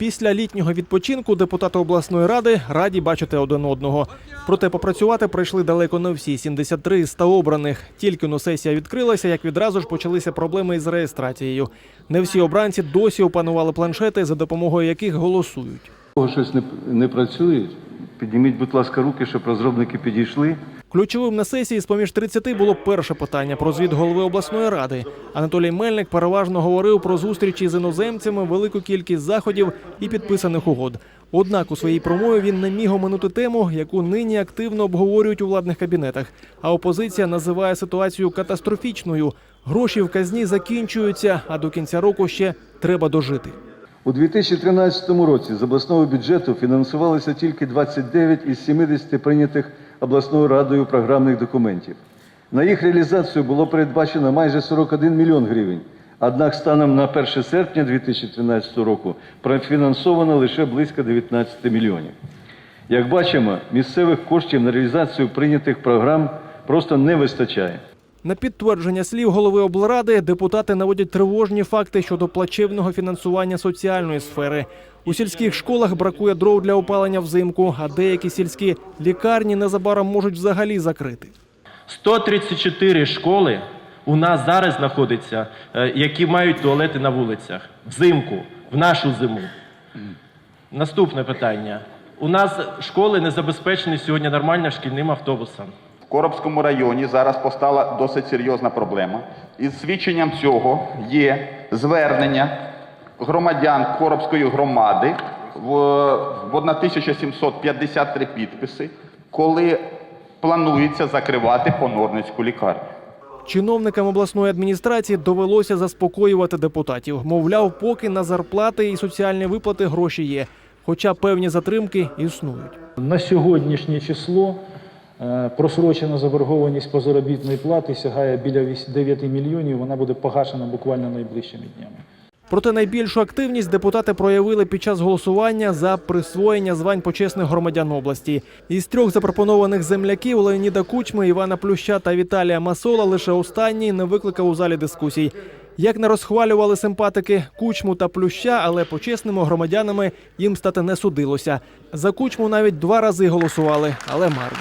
Після літнього відпочинку депутати обласної ради раді бачити один одного. Проте попрацювати прийшли далеко не всі 73 з 100 обраних. Тільки но сесія відкрилася, як відразу ж почалися проблеми із реєстрацією. Не всі обранці досі опанували планшети, за допомогою яких голосують. Щось не, не працює, підніміть, будь ласка, руки, щоб розробники підійшли. Ключовим на сесії з поміж 30 було перше питання про звіт голови обласної ради. Анатолій Мельник переважно говорив про зустрічі з іноземцями, велику кількість заходів і підписаних угод. Однак у своїй промові він не міг оминути тему, яку нині активно обговорюють у владних кабінетах. А опозиція називає ситуацію катастрофічною. Гроші в казні закінчуються, а до кінця року ще треба дожити. У 2013 році з обласного бюджету фінансувалося тільки 29 із 70 прийнятих обласною радою програмних документів. На їх реалізацію було передбачено майже 41 мільйон гривень. Однак станом на 1 серпня 2013 року профінансовано лише близько 19 мільйонів. Як бачимо, місцевих коштів на реалізацію прийнятих програм просто не вистачає. На підтвердження слів голови облради депутати наводять тривожні факти щодо плачевного фінансування соціальної сфери. У сільських школах бракує дров для опалення взимку, а деякі сільські лікарні незабаром можуть взагалі закрити. 134 школи у нас зараз знаходяться, е, які мають туалети на вулицях взимку, в нашу зиму. Наступне питання. У нас школи не забезпечені сьогодні нормально шкільним автобусом. Коробському районі зараз постала досить серйозна проблема. І свідченням цього є звернення громадян Коробської громади в, в 1753 підписи, коли планується закривати понорницьку лікарню. Чиновникам обласної адміністрації довелося заспокоювати депутатів. Мовляв, поки на зарплати і соціальні виплати гроші є, хоча певні затримки існують. На сьогоднішнє число просрочена заборгованість по заробітної плати сягає біля вісь- 9 мільйонів. Вона буде погашена буквально найближчими днями. Проте найбільшу активність депутати проявили під час голосування за присвоєння звань почесних громадян області. Із трьох запропонованих земляків Леоніда Кучми, Івана Плюща та Віталія Масола лише останній не викликав у залі дискусій. Як не розхвалювали симпатики Кучму та Плюща, але почесними громадянами їм стати не судилося. За Кучму навіть два рази голосували, але марно.